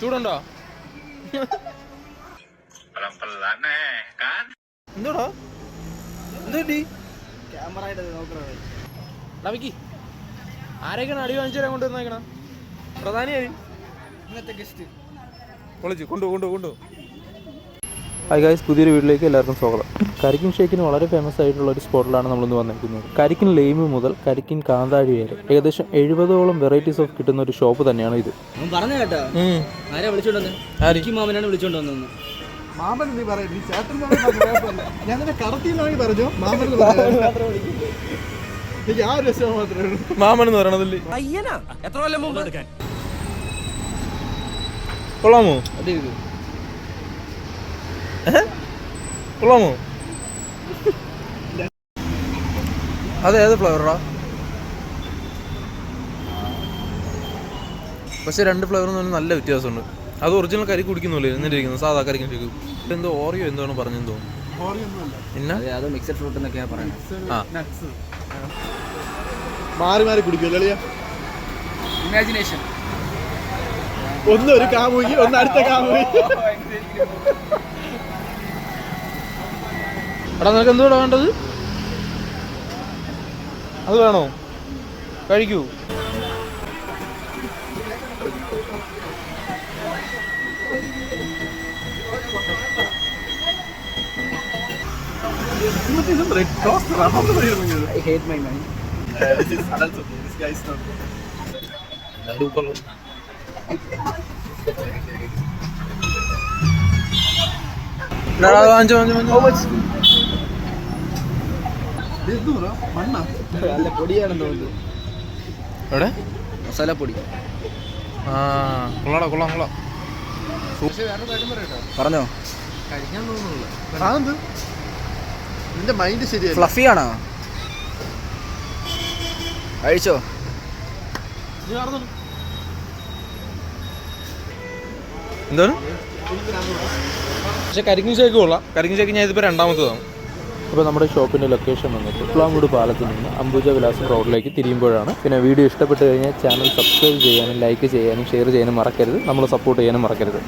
ചൂടുണ്ടോ? എന്തോടാ? ആയിട്ട് നോക്കണേ ആരെയൊക്കെയാണ് അടി വാങ്ങിച്ചു തരാൻ കൊണ്ടുവന്നേക്കണം? പ്രധാനിയായി. ഇന്നത്തെ ഗസ്റ്റ് പൊളിച്ചു കൊണ്ടു കൊണ്ടു കൊണ്ടു. ഹായ് ഗായ്സ് പുതിയൊരു വീട്ടിലേക്ക് എല്ലാവർക്കും സ്വാഗതം. കരിക്കിൻ ഷേക്കിന് വളരെ ഫേമസ് ആയിട്ടുള്ള ഒരു സ്പോട്ടിലാണ് നമ്മളിന്ന് വന്നിരിക്കുന്നത്. കരിക്കിൻ ലെയിമ് മുതൽ കരിക്കിൻ കാന്താഴി വരെ. ഏകദേശം എഴുപതോളം വെറൈറ്റീസ് ഓഫ് കിട്ടുന്ന ഒരു ഷോപ്പ് തന്നെയാണ് ഇത്. പറഞ്ഞു കേട്ടോ. ആരാ വിളിച്ചോണ്ടെന്ന് എനിക്ക് മാമനാണ് വിളിച്ചോണ്ട് വന്നത് മാമൻ നീ പറയും നീ ചേട്ടൻ ഞാൻ നിന്നെ പറഞ്ഞു? മാമൻ എന്ന് പറയാം. എനിക്ക് ആ ഒരു രസം മാത്രമേ ഉള്ളൂ. മാമൻ എന്ന് പറയണതല്ലേ? കൊള്ളാമോ? അതെ കൊള്ളാമോ അത് ഏത് ഫ്ലേവറാ പക്ഷെ രണ്ട് ഫ്ലേവറിൽ നിന്ന് നല്ല വ്യത്യാസമുണ്ട്. അത് ഒറിജിനൽ കരി കുടിക്കുന്നില്ലേ? എന്നിട്ടിരിക്കുന്നു സാധാ കരിക്കും ഷേക്ക് എന്തോ ഓറിയോ എന്താണ് പറഞ്ഞെന്ന് തോന്നുന്നു. മിക്സഡ് ഫ്രൂട്ട് മാറി മാറി കുടിക്കും ലളിയ ഇമാജിനേഷൻ ഒന്ന് ഒരു കാമുകി ഒന്ന് അടുത്ത കാമുകി. എടാ നിനക്ക് എന്തുകൂടെ വേണ്ടത്? അത് വേണോ? കഴിക്കൂ. മണ്ണാ നല്ല പൊടിയാണെന്ന് തോന്നുന്നു. എവിടെ? മസാല പൊടി ആ കൊള്ളാടാ കൊള്ളാം കൊള്ളാം. പറഞ്ഞോ? നിന്റെ മൈൻഡ് ശരിയല്ല. ഫ്ലഫി ആണോ? കഴിച്ചോ? എന്താണ്? പക്ഷെ കരിക്കിൻ ഷേക്ക് കൊള്ളാം. കരിക്കിൻ ഷേക്ക് ഞാൻ ഇതിപ്പോൾ രണ്ടാമത്തതാണ്. അപ്പോൾ നമ്മുടെ ഷോപ്പിന്റെ ലൊക്കേഷൻ വന്നിട്ട് പ്ലാമൂട് പാലത്തിൽ നിന്ന് അംബുജ വിലാസം റോഡിലേക്ക് തിരിയുമ്പോഴാണ്. പിന്നെ വീഡിയോ ഇഷ്ടപ്പെട്ട് കഴിഞ്ഞാൽ ചാനൽ സബ്സ്ക്രൈബ് ചെയ്യാനും ലൈക്ക് ചെയ്യാനും ഷെയർ ചെയ്യാനും മറക്കരുത്. നമ്മൾ സപ്പോർട്ട് ചെയ്യാനും മറക്കരുത്.